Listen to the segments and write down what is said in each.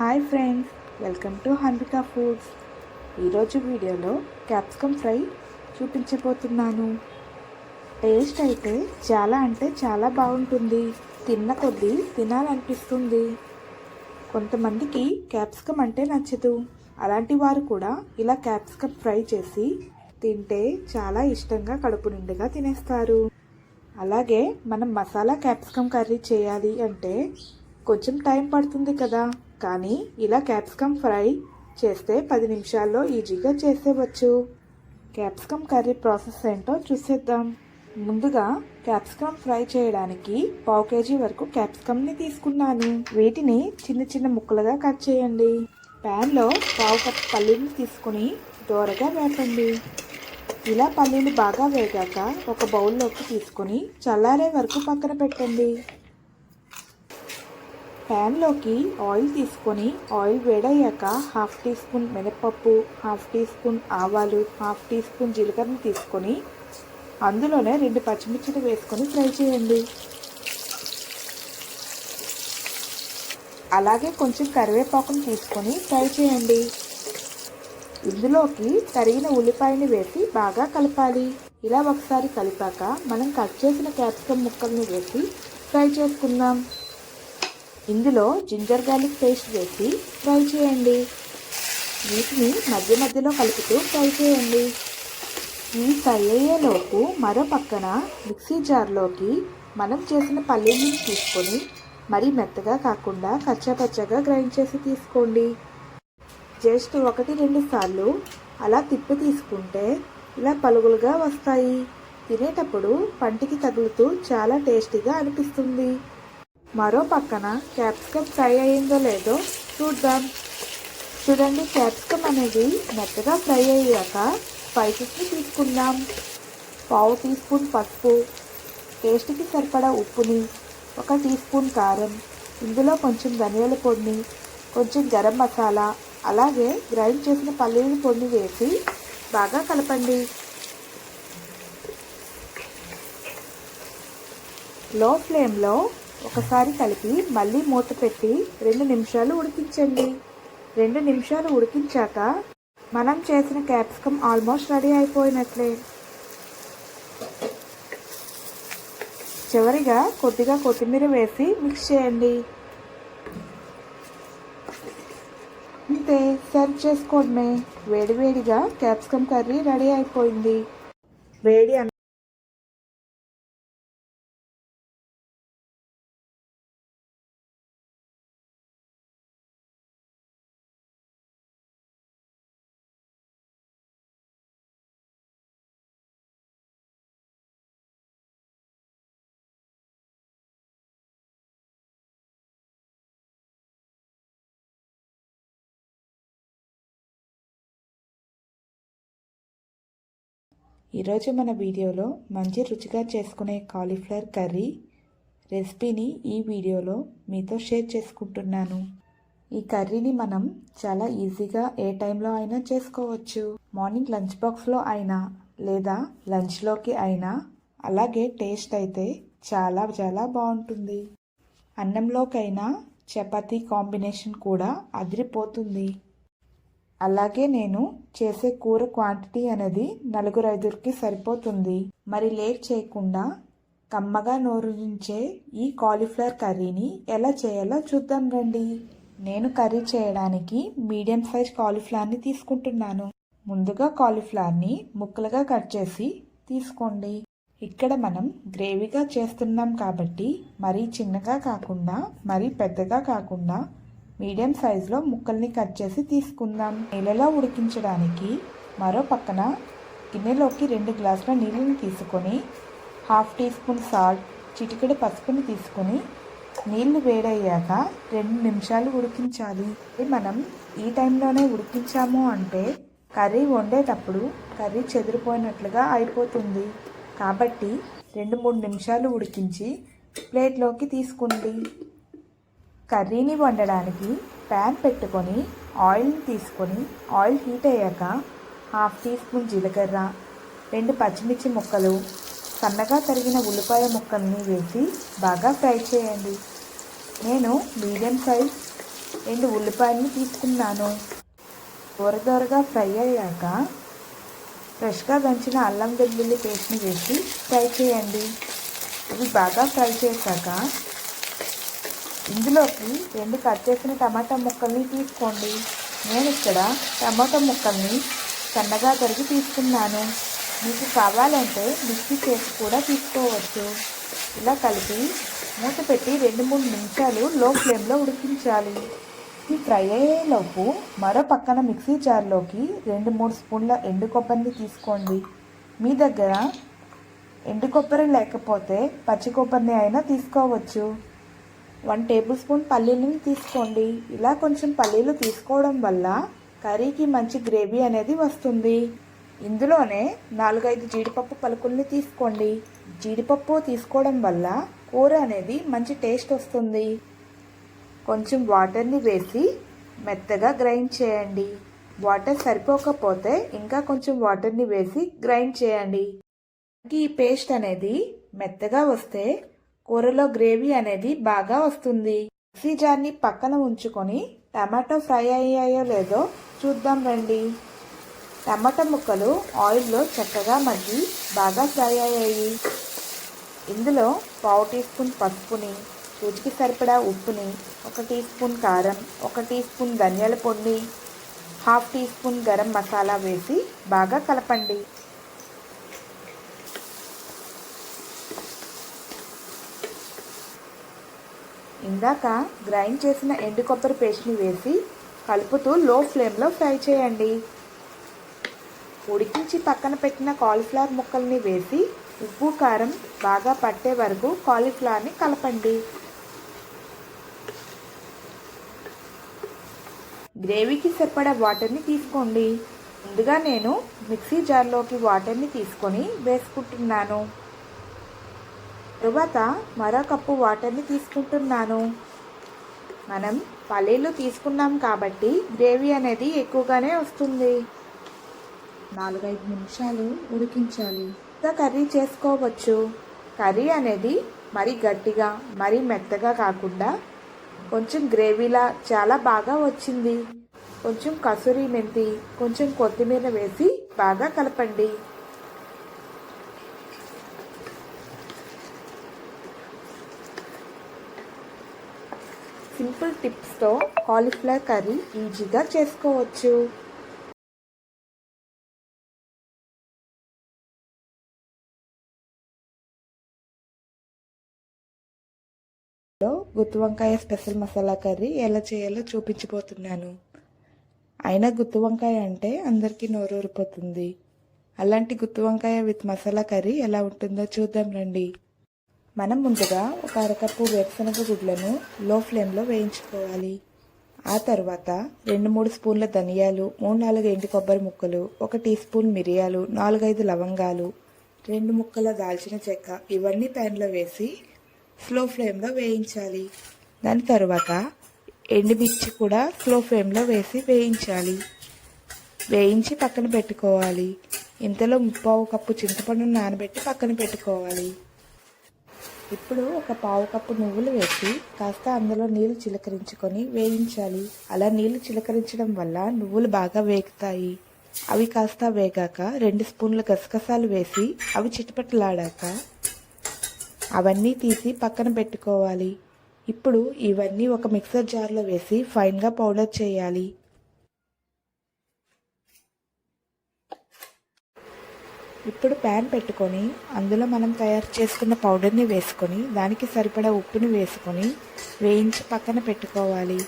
Hi friends welcome to Hanvika foods. ఈరోజు వీడియోలో capsicum fry చూపించబోతున్నాను. టేస్ట్ అయితే చాలా అంటే చాలా బాగుంటుంది. తిన్న కొద్దీ తినాలనిపిస్తుంది. కొంతమందికి క్యాప్సికమ్ అంటే నచ్చదు. అలాంటి వారు కూడా ఇలా క్యాప్సికమ్ ఫ్రై చేసి తింటే చాలా ఇష్టంగా కడుపు నిండుగా తినేస్తారు. అలాగే మనం మసాలా క్యాప్సికమ్ కర్రీ చేయాలి అంటే కొంచెం టైం పడుతుంది కదా. కానీ ఇలా క్యాప్సికమ్ ఫ్రై చేస్తే పది నిమిషాల్లో ఈజీగా చేసేవచ్చు. క్యాప్సికమ్ కర్రీ ప్రాసెస్ ఏంటో చూసేద్దాం. ముందుగా క్యాప్సికమ్ ఫ్రై చేయడానికి పావు కేజీ వరకు క్యాప్సికమ్ని తీసుకున్నాను. వీటిని చిన్న చిన్న ముక్కలుగా కట్ చేయండి. ప్యాన్లో పావు కప్ పల్లీలు తీసుకుని దోరగా వేపండి. ఇలా పల్లీలు బాగా వేగాక ఒక బౌల్లోకి తీసుకొని చల్లారే వరకు పక్కన పెట్టండి. ప్యాన్లోకి ఆయిల్ తీసుకొని ఆయిల్ వేడయ్యాక హాఫ్ టీ స్పూన్ మినపప్పు హాఫ్ టీ స్పూన్ ఆవాలు హాఫ్ టీ స్పూన్ జీలకర్రని తీసుకొని అందులోనే రెండు పచ్చిమిర్చిని వేసుకొని ఫ్రై చేయండి. అలాగే కొంచెం కరివేపాకును తీసుకొని ఫ్రై చేయండి. ఇందులోకి తరిగిన ఉల్లిపాయని వేసి బాగా కలపాలి. ఇలా ఒకసారి కలిపాక మనం కట్ చేసిన క్యాప్సికమ్ ముక్కల్ని వేసి ఫ్రై చేసుకుందాం. ఇందులో జింజర్ గార్లిక్ పేస్ట్ వేసి ఫ్రై చేయండి. వీటిని మధ్య మధ్యలో కలుపుతూ ఫ్రై చేయండి. ఈ ఫ్రై అయ్యేలోపు మరో పక్కన మిక్సీ జార్లోకి మనం చేసిన పల్లీని తీసుకొని మరీ మెత్తగా కాకుండా కచ్చాపచ్చగా గ్రైండ్ చేసి తీసుకోండి. జస్ట్ ఒకటి రెండు సార్లు అలా తిప్పి తీసుకుంటే ఇలా పలుగులుగా వస్తాయి. తినేటప్పుడు పంటికి తగులుతూ చాలా టేస్టీగా అనిపిస్తుంది. మరో పక్కన క్యాప్సికమ్ ఫ్రై అయ్యిందో లేదో చూద్దాం. చూడండి క్యాప్సికమ్ అనేది మెత్తగా ఫ్రై అయ్యాక స్పైసెస్ని తీసుకుందాం. పావు టీ స్పూన్ పసుపు టేస్ట్కి సరిపడా ఉప్పుని ఒక టీ స్పూన్ కారం ఇందులో కొంచెం ధనియాల పొడిని కొంచెం గరం మసాలా అలాగే గ్రైండ్ చేసిన పల్లీల పొడిని వేసి బాగా కలపండి. లో ఫ్లేమ్లో ఒకసారి కలిపి మళ్ళీ మూత పెట్టి రెండు నిమిషాలు ఉడికించండి. రెండు నిమిషాలు ఉడికించాక మనం చేసిన క్యాప్సికమ్ ఆల్మోస్ట్ రెడీ అయిపోయినట్లే. చివరిగా కొద్దిగా కొత్తిమీర వేసి మిక్స్ చేయండి. అంతే సర్వ్ చేసుకోవడమే. వేడివేడిగా క్యాప్సికమ్ కర్రీ రెడీ అయిపోయింది. వేడి ఈరోజు మన వీడియోలో మంచి రుచిగా చేసుకునే కాలీఫ్లవర్ కర్రీ రెసిపీని ఈ వీడియోలో మీతో షేర్ చేసుకుంటున్నాను. ఈ కర్రీని మనం చాలా ఈజీగా ఏ టైంలో అయినా చేసుకోవచ్చు. మార్నింగ్ లంచ్ బాక్స్లో అయినా లేదా లంచ్లోకి అయినా అలాగే టేస్ట్ అయితే చాలా చాలా బాగుంటుంది. అన్నంలోకైనా చపాతీ కాంబినేషన్ కూడా అదిరిపోతుంది. అలాగే నేను చేసే కూర క్వాంటిటీ అనేది నలుగురు ఐదుగురికి సరిపోతుంది. మరి లేట్ చేయకుండా కమ్మగా నోరుంచే ఈ కాలీఫ్లవర్ కర్రీని ఎలా చేయాలో చూద్దాం రండి. నేను కర్రీ చేయడానికి మీడియం సైజ్ కాలీఫ్లవర్ని తీసుకుంటున్నాను. ముందుగా కాలీఫ్లవర్ని ముక్కలుగా కట్ చేసి తీసుకోండి. ఇక్కడ మనం గ్రేవీగా చేస్తున్నాం కాబట్టి మరీ చిన్నగా కాకుండా మరీ పెద్దగా కాకుండా మీడియం సైజులో ముక్కల్ని కట్ చేసి తీసుకుందాం. నీళ్ళలో ఉడికించడానికి మరో పక్కన గిన్నెలోకి రెండు గ్లాసుల నీళ్ళని తీసుకొని హాఫ్ టీ స్పూన్ సాల్ట్ చిటికెడు పసుపుని తీసుకొని నీళ్ళు వేడయ్యాక రెండు నిమిషాలు ఉడికించాలి. మనం ఈ టైంలోనే ఉడికించాము అంటే కర్రీ వండేటప్పుడు కర్రీ చెదిరిపోయినట్లుగా అయిపోతుంది. కాబట్టి రెండు మూడు నిమిషాలు ఉడికించి ప్లేట్లోకి తీసుకోండి. కర్రీని వండడానికి ప్యాన్ పెట్టుకొని ఆయిల్ని తీసుకొని ఆయిల్ హీట్ అయ్యాక హాఫ్ టీ స్పూన్ జీలకర్ర రెండు పచ్చిమిర్చి ముక్కలు సన్నగా తరిగిన ఉల్లిపాయ ముక్కల్ని వేసి బాగా ఫ్రై చేయండి. నేను మీడియం సైజ్ రెండు ఉల్లిపాయలను తీసుకున్నాను. దూర దూరగా ఫ్రై అయ్యాక ఫ్రెష్గా దంచిన అల్లం వెల్లుల్లి పేస్ట్ని వేసి ఫ్రై చేయండి. ఇవి బాగా ఫ్రై చేశాక ఇందులోకి రెండు కట్ చేసిన టమాటా ముక్కల్ని తీసుకోండి. నేను ఇక్కడ టమాటా ముక్కల్ని సన్నగా తరిగి తీసుకున్నాను. మీకు కావాలంటే మిక్సీ చేసి కూడా తీసుకోవచ్చు. ఇలా కలిపి మూత పెట్టి రెండు మూడు నిమిషాలు లో ఫ్లేమ్లో ఉడికించాలి. ఈ ఫ్రై అయ్యేలోపు మరో పక్కన మిక్సీ జార్లోకి రెండు మూడు స్పూన్ల ఎండు కొబ్బరిని తీసుకోండి. మీ దగ్గర ఎండు కొబ్బరి లేకపోతే పచ్చి కొబ్బరిని అయినా తీసుకోవచ్చు. వన్ టేబుల్ స్పూన్ పల్లీలను తీసుకోండి. ఇలా కొంచెం పల్లీలు తీసుకోవడం వల్ల కర్రీకి మంచి గ్రేవీ అనేది వస్తుంది. ఇందులోనే నాలుగైదు జీడిపప్పు పలుకుల్ని తీసుకోండి. జీడిపప్పు తీసుకోవడం వల్ల కూర అనేది మంచి టేస్ట్ వస్తుంది. కొంచెం వాటర్ని వేసి మెత్తగా గ్రైండ్ చేయండి. వాటర్ సరిపోకపోతే ఇంకా కొంచెం వాటర్ని వేసి గ్రైండ్ చేయండి. ఈ పేస్ట్ అనేది మెత్తగా వస్తే కూరలో గ్రేవీ అనేది బాగా వస్తుంది. మిక్సీ జార్ని పక్కన ఉంచుకొని టమాటో ఫ్రై అయ్యాయో లేదో చూద్దాం రండి. టమాటా ముక్కలు ఆయిల్లో చక్కగా మగ్గి బాగా ఫ్రై అయ్యాయి. ఇందులో పావు టీ స్పూన్ పసుపుని రుచికి సరిపడా ఉప్పుని ఒక టీ స్పూన్ కారం ఒక టీ స్పూన్ ధనియాల పొడి half teaspoon garam masala వేసి బాగా కలపండి. ఇందాక గ్రైండ్ చేసిన ఎండు కొబ్బరి పేస్ట్ని వేసి కలుపుతూ లో ఫ్లేమ్లో ఫ్రై చేయండి. ఉడికించి పక్కన పెట్టిన కాలీఫ్లవర్ ముక్కల్ని వేసి ఉప్పు కారం బాగా పట్టే వరకు కాలీఫ్లవర్ని కలపండి. గ్రేవీకి సరిపడా వాటర్ని తీసుకోండి. ముందుగా నేను మిక్సీ జార్లోకి వాటర్ని తీసుకొని వేసుకుంటున్నాను. తరువాత మరో కప్పు వాటర్ని తీసుకుంటున్నాను. మనం పల్లీలు తీసుకున్నాం కాబట్టి గ్రేవీ అనేది ఎక్కువగానే వస్తుంది. నాలుగైదు నిమిషాలు ఉడికించాలి. ఇంకా కర్రీ చేసుకోవచ్చు. కర్రీ అనేది మరీ గట్టిగా మరీ మెత్తగా కాకుండా కొంచెం గ్రేవీలా చాలా బాగా వచ్చింది. కొంచెం కసూరి మెంతి కొంచెం కొత్తిమీర వేసి బాగా కలపండి. సింపుల్ టిప్స్తో కాలీఫ్లవర్ కర్రీ ఈజీగా చేసుకోవచ్చు. గుత్తి వంకాయ స్పెషల్ మసాలా కర్రీ ఎలా చేయాలో చూపించిపోతున్నాను అయినా గుత్తి వంకాయ అంటే అందరికీ నోరూరిపోతుంది అలాంటి గుత్తి వంకాయ విత్ మసాలా కర్రీ ఎలా ఉంటుందో చూద్దాం రండి. మనం ముందుగా ఒక అరకప్పు వేరుశనగ గుడ్లను లో ఫ్లేమ్లో వేయించుకోవాలి. ఆ తర్వాత రెండు మూడు స్పూన్ల ధనియాలు మూడు నాలుగు ఎండు కొబ్బరి ముక్కలు ఒక టీ స్పూన్ మిరియాలు నాలుగైదు లవంగాలు రెండు ముక్కల దాల్చిన చెక్క ఇవన్నీ ప్యాన్లో వేసి స్లో ఫ్లేమ్లో వేయించాలి. దాని తర్వాత ఎండుమిర్చి కూడా స్లో ఫ్లేమ్లో వేసి వేయించాలి. వేయించి పక్కన పెట్టుకోవాలి. ఇంతలో ముప్పావు కప్పు చింతపండును నానబెట్టి పక్కన పెట్టుకోవాలి. ఇప్పుడు ఒక పావు కప్పు నువ్వులు వేసి కాస్త అందులో నీళ్ళు చిలకరించుకొని వేయించాలి. అలా నీళ్ళు చిలకరించడం వల్ల నువ్వులు బాగా వేగుతాయి. అవి కాస్త వేగాక రెండు స్పూన్ల గసగసాలు వేసి అవి చిటపటలాడాక అవన్నీ తీసి పక్కన పెట్టుకోవాలి. ఇప్పుడు ఇవన్నీ ఒక మిక్సర్ జార్లో వేసి ఫైన్గా పౌడర్ చేయాలి. ఇప్పుడు ప్యాన్ పెట్టుకొని అందులో మనం తయారు చేసుకున్న పౌడర్ని వేసుకొని దానికి సరిపడా ఉప్పుని వేసుకొని వేయించి పక్కన పెట్టుకోవాలి.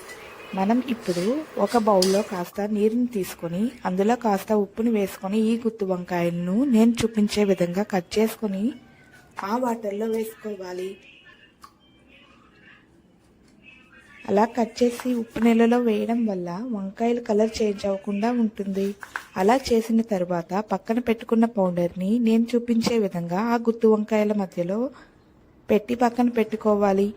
మనం ఇప్పుడు ఒక బౌల్లో కాస్త నీరుని తీసుకొని అందులో కాస్త ఉప్పుని వేసుకొని ఈ గుత్తి వంకాయలను నేను చూపించే విధంగా కట్ చేసుకొని ఆ వాటర్లో వేసుకోవాలి. అలా కట్ చేసి ఉప్పు నీళ్ళలో వేయడం వల్ల వంకాయలు కలర్ చేంజ్ అవ్వకుండా ఉంటుంది. అలా చేసిన తర్వాత పక్కన పెట్టుకున్న పౌడర్ని నేను చూపించే విధంగా ఆ గుత్తు వంకాయల మధ్యలో పెట్టి పక్కన పెట్టుకోవాలి.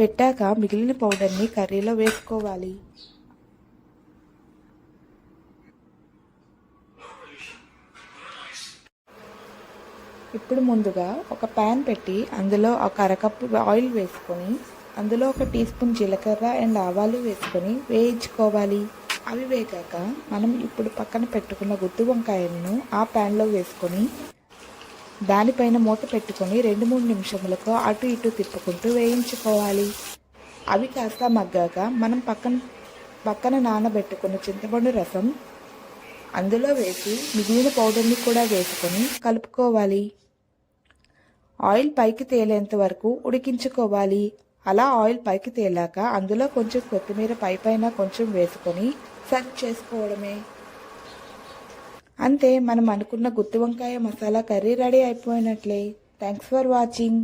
పెట్టాక మిగిలిన పౌడర్ని కర్రీలో వేసుకోవాలి. ఇప్పుడు ముందుగా ఒక ప్యాన్ పెట్టి అందులో ఒక అరకప్పు ఆయిల్ వేసుకొని అందులో ఒక టీ స్పూన్ జీలకర్ర అండ్ ఆవాలు వేసుకొని వేయించుకోవాలి. అవి వేగాక మనం ఇప్పుడు పక్కన పెట్టుకున్న గుత్తి వంకాయలను ఆ ప్యాన్లో వేసుకొని దానిపైన మూత పెట్టుకొని రెండు మూడు నిమిషములకు అటు ఇటు తిప్పుకుంటూ వేయించుకోవాలి. అవి కాస్త మగ్గాక మనం పక్కన పక్కన నానబెట్టుకున్న చింతపండు రసం అందులో వేసి మిగిలిన పౌడర్ని కూడా వేసుకొని కలుపుకోవాలి. ఆయిల్ పైకి తేలేంత వరకు ఉడికించుకోవాలి. అలా ఆయిల్ పైకి తేలాక అందులో కొంచెం కొత్తిమీర పై పైన కొంచెం వేసుకొని సర్వ్ చేసుకోవడమే. అంతే మనం అనుకున్న గుత్తి వంకాయ masala curry ready అయిపోయినట్లే. Thanks for watching